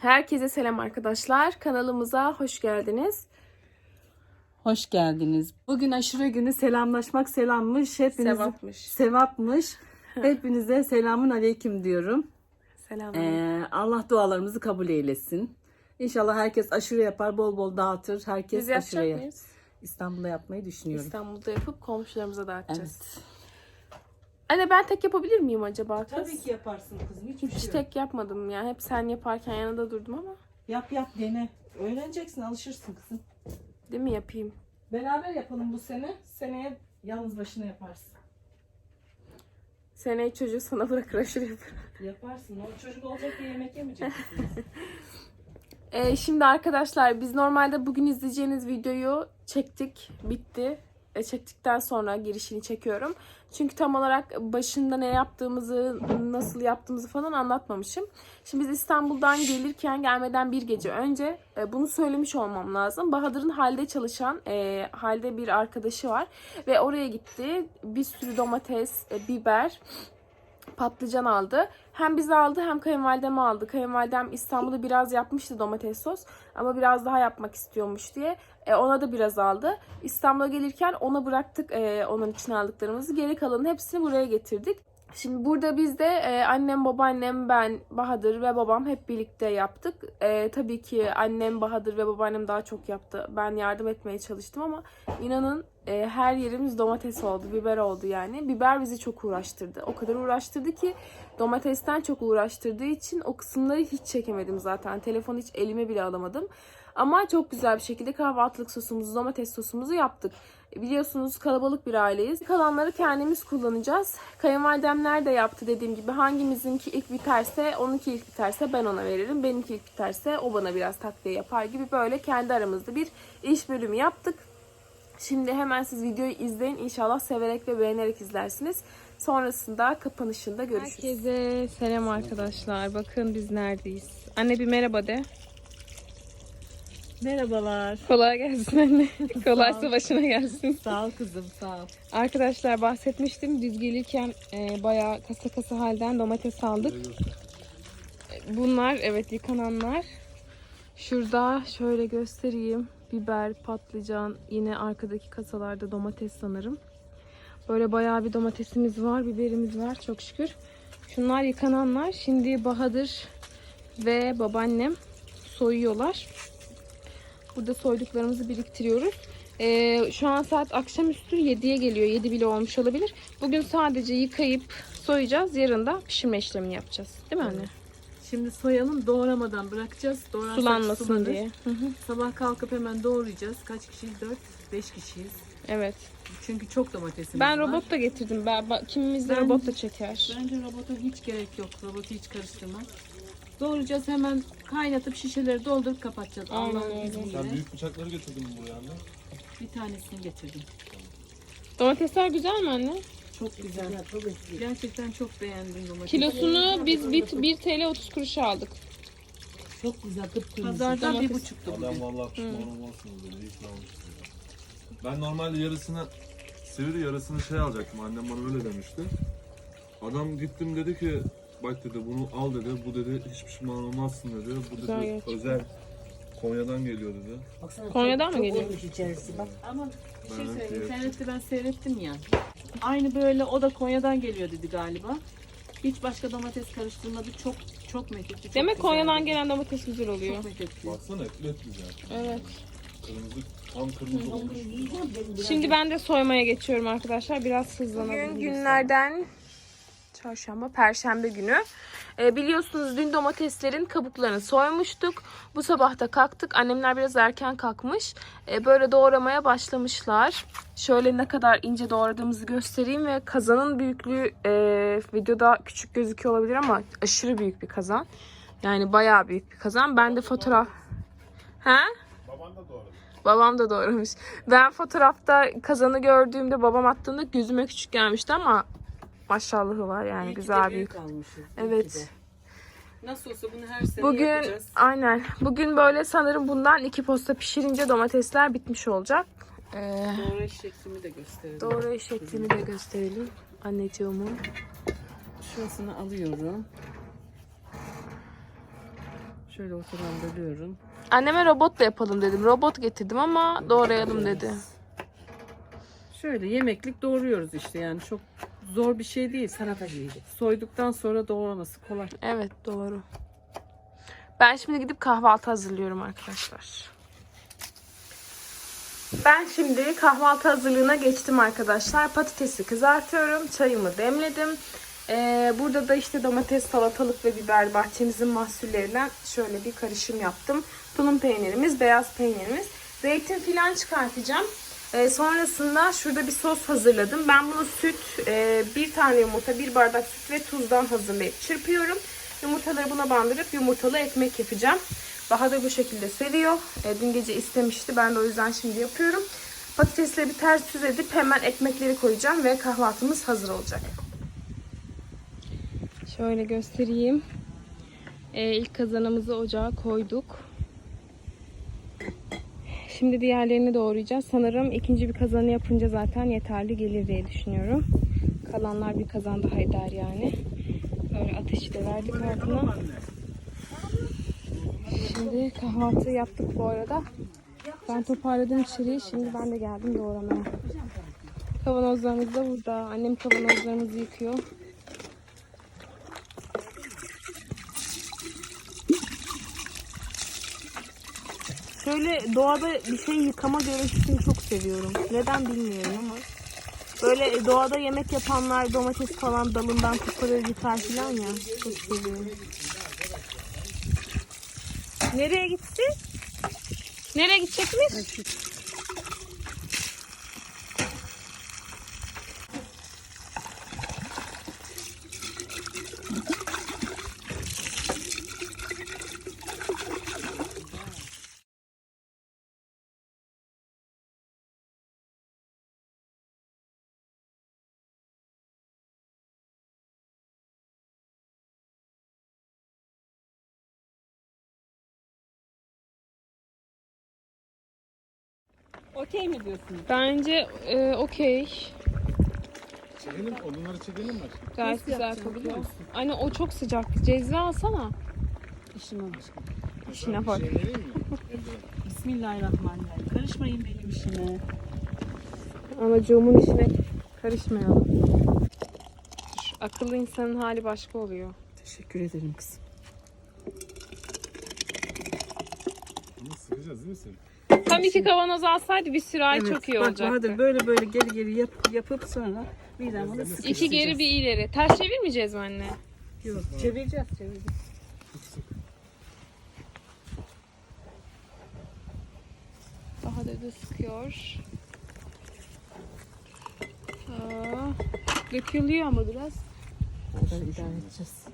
Herkese selam arkadaşlar. Kanalımıza hoş geldiniz. Hoş geldiniz. Bugün aşure günü selamlaşmak selammış. Hepiniz Sevapmış. Sevapmış. Hepinize selamun aleyküm diyorum. Selam. Ee, Allah dualarımızı kabul eylesin. İnşallah herkes aşure yapar, bol bol dağıtır. Herkes Biz aşure yapacak mıyız? İstanbul'da yapmayı düşünüyorum. İstanbul'da yapıp komşularımıza dağıtacağız. Evet. Anne ben tek yapabilir miyim acaba kız? Tabii ki yaparsın kızım. Hiçbir Hiç şey yok. tek yapmadım ya. Hep sen yaparken yanında durdum ama. Yap yap dene. Öğreneceksin, alışırsın kızım. Değil mi yapayım? Beraber yapalım bu sene. Seneye yalnız başına yaparsın. Seneye çocuğu sana bırakır aşırı yaparım. Yaparsın. O çocuk olacak diye yemek yemeyecek misiniz? Ee, şimdi arkadaşlar biz normalde bugün izleyeceğiniz videoyu çektik. Bitti. E, çektikten sonra girişini çekiyorum. Çünkü tam olarak başında ne yaptığımızı, nasıl yaptığımızı falan anlatmamışım. Şimdi biz İstanbul'dan gelirken gelmeden bir gece önce e, bunu söylemiş olmam lazım. Bahadır'ın halde çalışan e, halde bir arkadaşı var. Ve oraya gitti. Bir sürü domates, e, biber, patlıcan aldı. Hem bize aldı hem kayınvalidem aldı. Kayınvalidem İstanbul'da biraz yapmıştı domates sos ama biraz daha yapmak istiyormuş diye e, ona da biraz aldı. İstanbul'a gelirken ona bıraktık e, onun için aldıklarımızı. Geri kalanın hepsini buraya getirdik. Şimdi burada biz de e, annem, babaannem, ben, Bahadır ve babam hep birlikte yaptık. E, tabii ki annem, Bahadır ve babaannem daha çok yaptı. Ben yardım etmeye çalıştım ama inanın e, her yerimiz domates oldu, biber oldu yani. Biber bizi çok uğraştırdı. O kadar uğraştırdı ki domatesten çok uğraştırdığı için o kısımları hiç çekemedim zaten. Telefonu hiç elime bile alamadım. Ama çok güzel bir şekilde kahvaltılık sosumuzu, domates sosumuzu yaptık. Biliyorsunuz kalabalık bir aileyiz. Kalanları kendimiz kullanacağız. Kayınvalidemler de yaptı dediğim gibi. Hangimizinki ilk biterse, onunki ilk biterse ben ona veririm. Benimki ilk biterse o bana biraz takviye yapar gibi böyle kendi aramızda bir iş bölümü yaptık. Şimdi hemen siz videoyu izleyin. İnşallah severek ve beğenerek izlersiniz. Sonrasında kapanışında görüşürüz. Herkese selam arkadaşlar. Bakın biz neredeyiz. Anne bir merhaba de. Merhabalar. Kolay gelsin anne. Kolaysa başına gelsin. Sağ ol kızım, sağ ol. Arkadaşlar bahsetmiştim. Biz gelirken e, bayağı kasa kasa halden domates aldık. Bunlar evet yıkananlar. Şurada şöyle göstereyim. Biber, patlıcan, yine arkadaki kasalarda domates sanırım. Böyle bayağı bir domatesimiz var, biberimiz var çok şükür. Şunlar yıkananlar. Şimdi Bahadır ve babaannem soyuyorlar. Burada soyduklarımızı biriktiriyoruz. Ee, şu an saat akşamüstü 7'ye geliyor. 7 bile olmuş olabilir. Bugün sadece yıkayıp soyacağız. Yarın da pişirme işlemini yapacağız. Değil mi anne? Şimdi soyalım doğramadan bırakacağız. Doğrarsak Sulanmasın sulanır. diye. Hı hı. Sabah kalkıp hemen doğrayacağız. Kaç kişiyiz? 4, 5 kişiyiz. Evet. Çünkü çok domatesimiz Ben var. robot da getirdim. Ben, ben- kimimiz de Ben- robot da çeker. Bence robota hiç gerek yok. Robotu hiç karıştırmam. Doğrayacağız hemen kaynatıp şişeleri doldurup kapatacağız. Aynen Allah'ın öyle. izniyle. Sen büyük bıçakları getirdin mi buraya anne? Bir tanesini getirdim. Domatesler güzel mi anne? Çok güzel. Gerçekten çok beğendim domatesi. Kilosunu biz 1, 1 TL 30 kuruşa aldık. Çok güzel kıpkırmızı. Pazardan Domates. bir buçuktu bugün. Adam vallahi pişman olmazsınız dedi. İyi ki. Ben normalde yarısını sivri yarısını şey alacaktım. Annem bana öyle demişti. Adam gittim dedi ki bak dedi bunu al dedi. Bu dedi hiç pişman olmazsın dedi. Bu Güzel dedi gerçekten. özel Konya'dan geliyor dedi. Baksana, Konya'dan çok- mı çok geliyor? olmuş içerisi bak. Ama bir şey Ben söyleyeyim. evet. İnternette ben seyrettim ya. Aynı böyle o da Konya'dan geliyor dedi galiba. Hiç başka domates karıştırmadı. Çok çok. Çok Demek güzeldi. Konya'dan gelen domates güzel oluyor. Çok mekikli. Baksana etli et güzel. Evet. Kırmızı tam kırmızı olmuş. Yiyeceğim benim biraz. Şimdi ben de soymaya geçiyorum arkadaşlar. Biraz hızlanalım. Bugün günlerden çarşamba, perşembe günü. Ee, biliyorsunuz dün domateslerin kabuklarını soymuştuk. Bu sabah da kalktık. Annemler biraz erken kalkmış. Ee, böyle doğramaya başlamışlar. Şöyle ne kadar ince doğradığımızı göstereyim ve kazanın büyüklüğü e, videoda küçük gözüküyor olabilir ama aşırı büyük bir kazan. Yani bayağı büyük bir kazan. Ben de fotoğraf... He? Baban da doğru. Babam da doğramış. Ben fotoğrafta kazanı gördüğümde babam attığında gözüme küçük gelmişti ama maşallahı var yani İyi güzel büyük. almışız. Evet. Nasıl olsa bunu her sene Bugün yapacağız. aynen. Bugün böyle sanırım bundan iki posta pişirince domatesler bitmiş olacak. Ee, Doğru şeklimi de gösterelim. doğru şeklini de gösterelim anneciğimin. Şurasını alıyorum. Şöyle ortadan bölüyorum. Anneme robot da yapalım dedim. Robot getirdim ama doğrayalım dedi. Şöyle yemeklik doğruyoruz işte yani çok zor bir şey değil. Salata gibi. Soyduktan sonra doğraması kolay. Evet doğru. Ben şimdi gidip kahvaltı hazırlıyorum arkadaşlar. Ben şimdi kahvaltı hazırlığına geçtim arkadaşlar. Patatesi kızartıyorum. Çayımı demledim. Ee, burada da işte domates, salatalık ve biber bahçemizin mahsullerinden şöyle bir karışım yaptım. Tulum peynirimiz, beyaz peynirimiz. Zeytin filan çıkartacağım. Ee, sonrasında şurada bir sos hazırladım. Ben bunu süt, e, bir tane yumurta, bir bardak süt ve tuzdan hazırlayıp çırpıyorum. Yumurtaları buna bandırıp yumurtalı ekmek yapacağım. Bahadır bu şekilde seviyor. E, dün gece istemişti. Ben de o yüzden şimdi yapıyorum. Patatesleri bir ters yüz edip hemen ekmekleri koyacağım ve kahvaltımız hazır olacak. Şöyle göstereyim. E, ilk kazanımızı ocağa koyduk. Şimdi diğerlerini doğrayacağız. Sanırım ikinci bir kazanı yapınca zaten yeterli gelir diye düşünüyorum. Kalanlar bir kazan daha eder yani. Böyle ateşi de verdik altına. Şimdi kahvaltı yaptık bu arada. Ben toparladım içeriği. Şimdi ben de geldim doğramaya. Kavanozlarımız da burada. Annem kavanozlarımızı yıkıyor. Şöyle doğada bir şey yıkama görüntüsünü çok seviyorum. Neden bilmiyorum ama. Böyle doğada yemek yapanlar domates falan dalından koparır yıkar falan ya. Çok seviyorum. Nereye gitti? Nereye gidecekmiş? Okey mi diyorsunuz? Bence e, okey. Çekelim, odunları çekelim mi? Gayet Nasıl güzel yapacağız biliyor kokuyor. musun? Anne o çok sıcak. Cezve alsana. İşime bak. İşine bak. Şey vereyim mi? Eldiven. Bismillahirrahmanirrahim. Karışmayın benim işime. Anacığımın işine karışmayalım. Şu akıllı insanın hali başka oluyor. Teşekkür ederim kızım. Bunu sıkacağız değil mi sen? Tam iki kavanoz alsaydı bir sürahi çok iyi bak olacaktı. Bahadır böyle böyle geri geri yap, yapıp sonra birden bunu İki geri bir ileri. Ters çevirmeyeceğiz mi anne? Yok, çevireceğiz çevireceğiz. Daha da da sıkıyor. Aa, dökülüyor ama biraz. Böyle idare edeceğiz.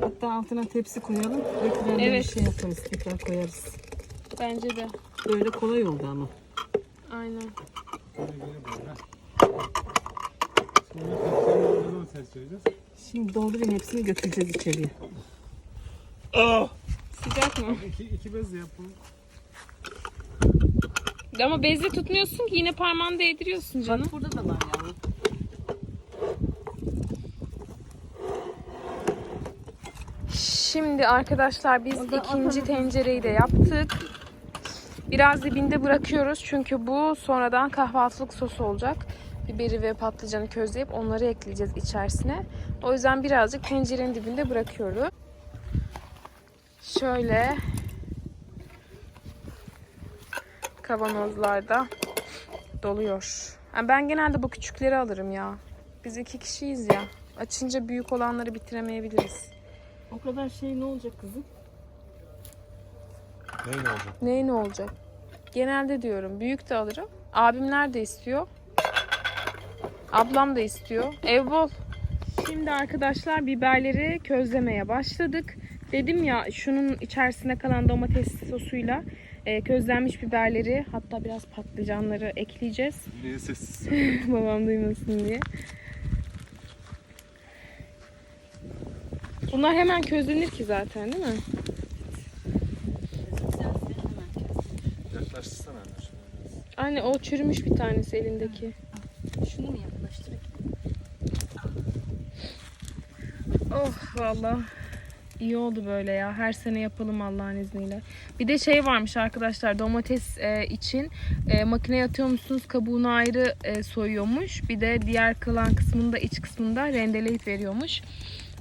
Hatta altına tepsi koyalım. Dökülenleri Evet. bir şey yaparız. Tekrar koyarız. Bence de. Böyle kolay oldu ama. Aynen. Şimdi doldurayım hepsini götüreceğiz içeriye. Sıcak mı? İki, iki bez de yapalım. Ama bezle tutmuyorsun ki yine parmağını değdiriyorsun canım. Bak burada da var yavrum. Şimdi arkadaşlar biz ikinci tencereyi de yaptık. Biraz dibinde bırakıyoruz çünkü bu sonradan kahvaltılık sos olacak. Biberi ve patlıcanı közleyip onları ekleyeceğiz içerisine. O yüzden birazcık tencerenin dibinde bırakıyoruz. Şöyle kavanozlarda doluyor. Yani ben genelde bu küçükleri alırım ya. Biz iki kişiyiz ya. Açınca büyük olanları bitiremeyebiliriz. O kadar şey ne olacak kızım? Neyle olacak? Ney ne olacak? Genelde diyorum. Büyük de alırım. Abimler de istiyor. Ablam da istiyor. Ev bol. Şimdi arkadaşlar biberleri közlemeye başladık. Dedim ya şunun içerisine kalan domates sosuyla e, közlenmiş biberleri hatta biraz patlıcanları ekleyeceğiz. Niye sessiz? Babam duymasın diye. Bunlar hemen közlenir ki zaten değil mi? Yaklaştırsana anne şunu biraz. Anne o çürümüş bir tanesi elindeki. Şunu mu yaklaştırayım? Oh valla. İyi oldu böyle ya. Her sene yapalım Allah'ın izniyle. Bir de şey varmış arkadaşlar domates e, için e, makineye atıyormuşsunuz kabuğunu ayrı e, soyuyormuş. Bir de diğer kalan kısmını da iç kısmını da rendeleyip veriyormuş.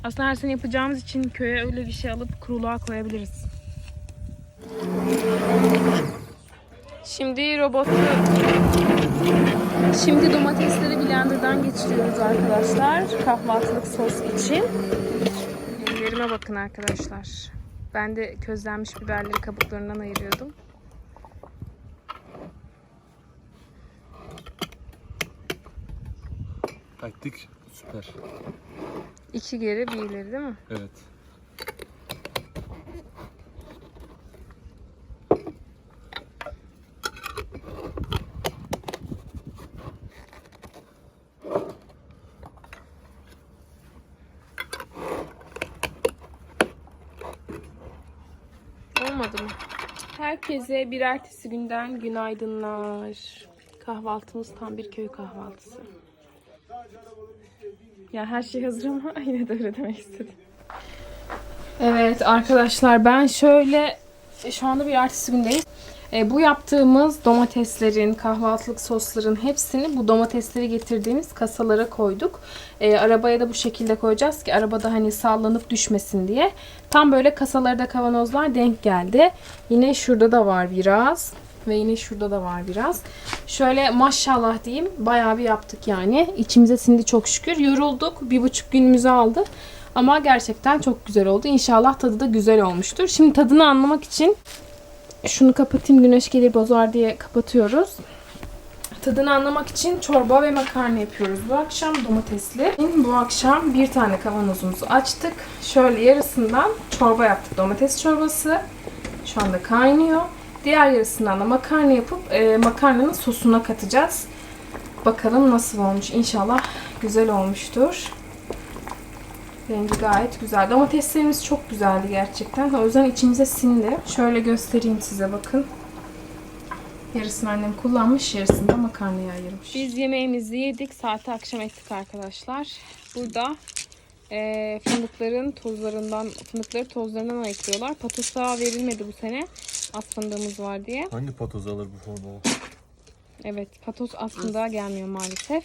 Aslında her sene yapacağımız için köye öyle bir şey alıp kuruluğa koyabiliriz. Şimdi robotu Şimdi domatesleri blenderdan geçiriyoruz arkadaşlar. Kahvaltılık sos için. Ellerime bakın arkadaşlar. Ben de közlenmiş biberleri kabuklarından ayırıyordum. Taktik süper. İki geri bir ileri değil mi? Evet. Olmadı mı? Herkese bir ertesi günden günaydınlar. Kahvaltımız tam bir köy kahvaltısı. Ya her şey hazır ama yine de öyle demek istedim. Evet arkadaşlar ben şöyle şu anda bir ertesi gündeyiz. E, bu yaptığımız domateslerin, kahvaltılık sosların hepsini bu domatesleri getirdiğimiz kasalara koyduk. E, arabaya da bu şekilde koyacağız ki arabada hani sallanıp düşmesin diye. Tam böyle kasalarda kavanozlar denk geldi. Yine şurada da var biraz. Ve yine şurada da var biraz. Şöyle maşallah diyeyim bayağı bir yaptık yani. İçimize sindi çok şükür. Yorulduk. Bir buçuk günümüzü aldı. Ama gerçekten çok güzel oldu. İnşallah tadı da güzel olmuştur. Şimdi tadını anlamak için şunu kapatayım güneş gelir bozar diye kapatıyoruz. Tadını anlamak için çorba ve makarna yapıyoruz bu akşam domatesli. Bu akşam bir tane kavanozumuzu açtık. Şöyle yarısından çorba yaptık domates çorbası. Şu anda kaynıyor. Diğer yarısından da makarna yapıp e, makarnanın sosuna katacağız. Bakalım nasıl olmuş. İnşallah güzel olmuştur. Rengi gayet güzel. Domateslerimiz çok güzeldi gerçekten. O yüzden içimize sindi. Şöyle göstereyim size bakın. Yarısını annem kullanmış, yarısını da makarnaya ayırmış. Biz yemeğimizi yedik. Saati akşam ettik arkadaşlar. Burada eee, fındıkların tozlarından, fındıkları tozlarından ayıklıyorlar. Patosa verilmedi bu sene. Az fındığımız var diye. Hangi patoz alır bu formu? Evet, patos aslında gelmiyor maalesef.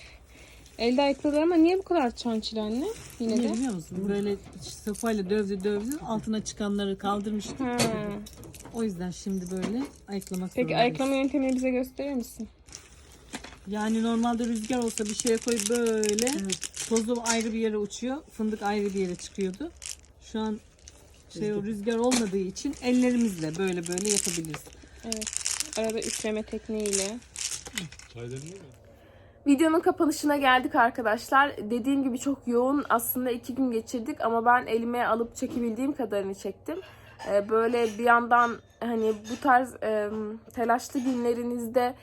Elde ayıkladılar ama niye bu kadar çançil anne? Yine Ne de. biliyor musun? Böyle sopayla dövdü dövdü altına çıkanları kaldırmıştık. Ha. O yüzden şimdi böyle ayıklamak Peki zorundayız. ayıklama yöntemini bize gösterir misin? Yani normalde rüzgar olsa bir şeye koyup böyle tozu ayrı bir yere uçuyor. Fındık ayrı bir yere çıkıyordu. Şu an şey o rüzgar olmadığı için ellerimizle böyle böyle yapabiliriz. Evet. Arada üfleme tekniğiyle. Çay demliyor mu? Videonun kapanışına geldik arkadaşlar. Dediğim gibi çok yoğun aslında iki gün geçirdik ama ben elime alıp çekebildiğim kadarını çektim. Ee, Böyle bir yandan hani bu tarz e, telaşlı günlerinizde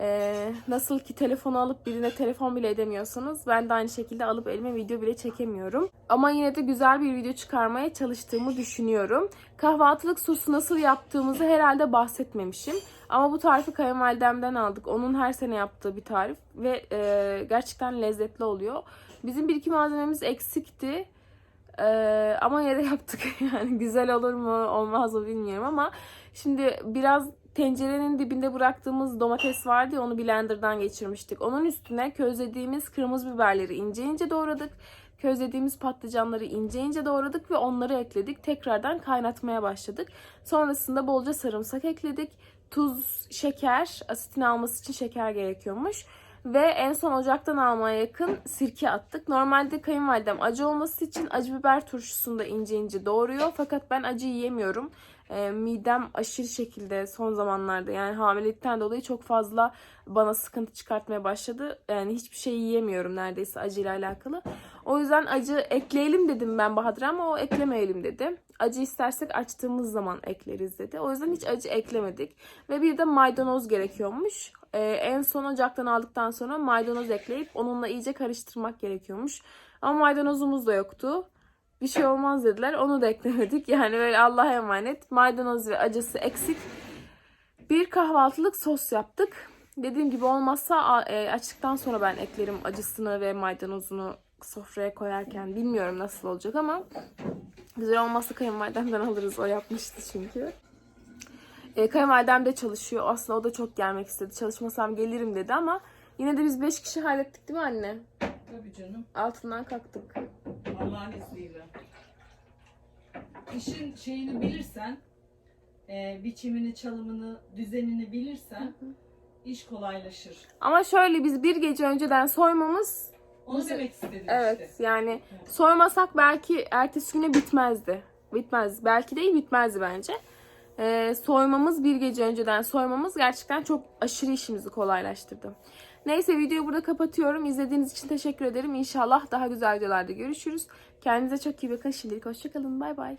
e, nasıl ki telefonu alıp birine telefon bile edemiyorsanız ben de aynı şekilde alıp elime video bile çekemiyorum. Ama yine de güzel bir video çıkarmaya çalıştığımı düşünüyorum. Kahvaltılık sosu nasıl yaptığımızı herhalde bahsetmemişim. Ama bu tarifi kayınvalidemden aldık. Onun her sene yaptığı bir tarif ve e, gerçekten lezzetli oluyor. Bizim bir iki malzememiz eksikti. E, ama yine de yaptık. Yani güzel olur mu olmaz mı bilmiyorum ama şimdi biraz tencerenin dibinde bıraktığımız domates vardı ya onu blenderdan geçirmiştik. Onun üstüne közlediğimiz kırmızı biberleri ince ince doğradık. Közlediğimiz patlıcanları ince ince doğradık ve onları ekledik. Tekrardan kaynatmaya başladık. Sonrasında bolca sarımsak ekledik. Tuz, şeker, asitini alması için şeker gerekiyormuş. Ve en son ocaktan almaya yakın sirke attık. Normalde kayınvalidem acı olması için acı biber turşusunu da ince ince doğruyor. Fakat ben acı yiyemiyorum. E, midem aşırı şekilde son zamanlarda yani hamilelikten dolayı çok fazla bana sıkıntı çıkartmaya başladı. Yani hiçbir şey yiyemiyorum neredeyse acıyla alakalı. O yüzden acı ekleyelim dedim ben Bahadır'a ama o eklemeyelim dedi. Acı istersek açtığımız zaman ekleriz dedi. O yüzden hiç acı eklemedik. Ve bir de maydanoz gerekiyormuş. Ee, en son ocaktan aldıktan sonra maydanoz ekleyip onunla iyice karıştırmak gerekiyormuş. Ama maydanozumuz da yoktu. Bir şey olmaz dediler. Onu da eklemedik. Yani böyle Allah'a emanet. Maydanoz ve acısı eksik. Bir kahvaltılık sos yaptık. Dediğim gibi olmazsa e, açtıktan sonra ben eklerim acısını ve maydanozunu sofraya koyarken. Bilmiyorum nasıl olacak ama Güzel olmazsa kayınvalidemden alırız. O yapmıştı çünkü. E, kayınvalidem de çalışıyor. Aslında o da çok gelmek istedi. Çalışmasam gelirim dedi ama yine de biz 5 kişi hallettik değil mi anne? Tabii canım. Altından kalktık. Allah'ın izniyle. İşin şeyini bilirsen, e, biçimini, çalımını, düzenini bilirsen iş kolaylaşır. Ama şöyle biz bir gece önceden soymamız Onu Nasıl- demek istedim evet işte. yani soymasak belki ertesi güne bitmezdi. Bitmez. Belki değil bitmezdi bence. E, soymamız bir gece önceden soymamız gerçekten çok aşırı işimizi kolaylaştırdı. Neyse videoyu burada kapatıyorum. İzlediğiniz için teşekkür ederim. İnşallah daha güzel videolarda görüşürüz. Kendinize çok iyi bakın. Şimdilik hoşçakalın. Bay bay.